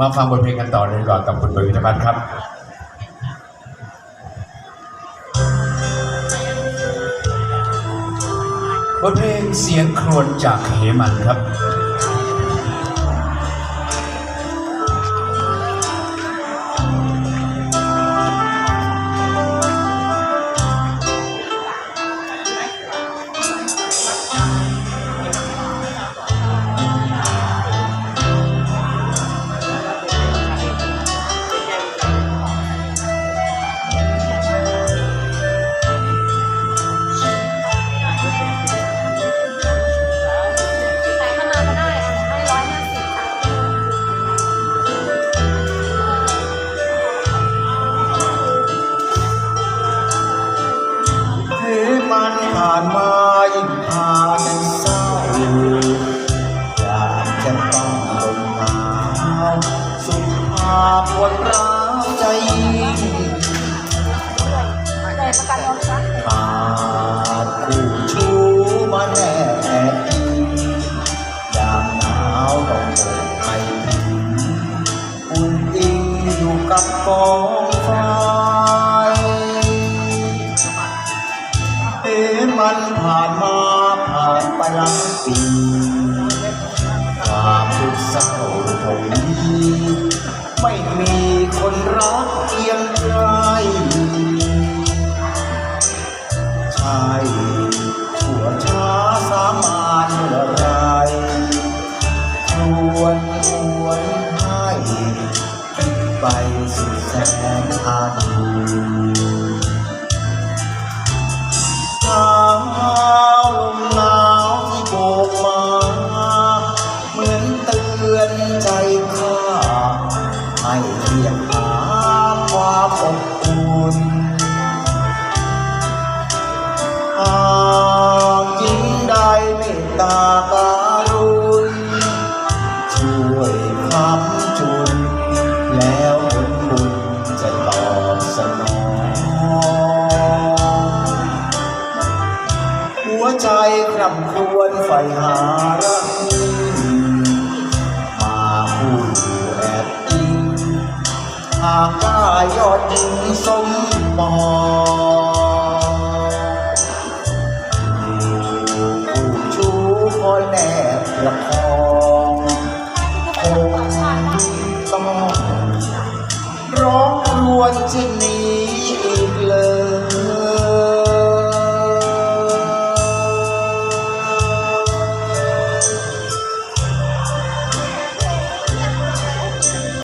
มาฟังบทเพลงกันต่อเลยก่อนกับคุณปวิธพัฒน์ครับบทเพลงเสียงโครวญจากเหมันครับ ร้าวใจยิ่งแต่ประกันรถนะขาดคู่ชูมาแน่ยามหนาวต้องโบกไออุ่นอิงอยู่กับกองไฟเอ๊ะมันผ่านมาผ่านไปหลังปีความทุกข์เศร้าตรงนี้ไม่ รักเคียงใกล้ใช่ชั่วช้าสามานเมื่อไรควรควรให้ไปสุดแสนอาดูหนาวลมหนาวที่โบกมา เหมือนเตือนใจข้าให้เรียก ตาการุณช่วยคำจุน แล้วผลบุญจะตอบสนองหัวใจคร่ำครวญใฝ่หารักมาคู่แอบอิงหากได้ยอดหญิงสมปอง ประคองคงต้องร้องรวนจะหนีอีก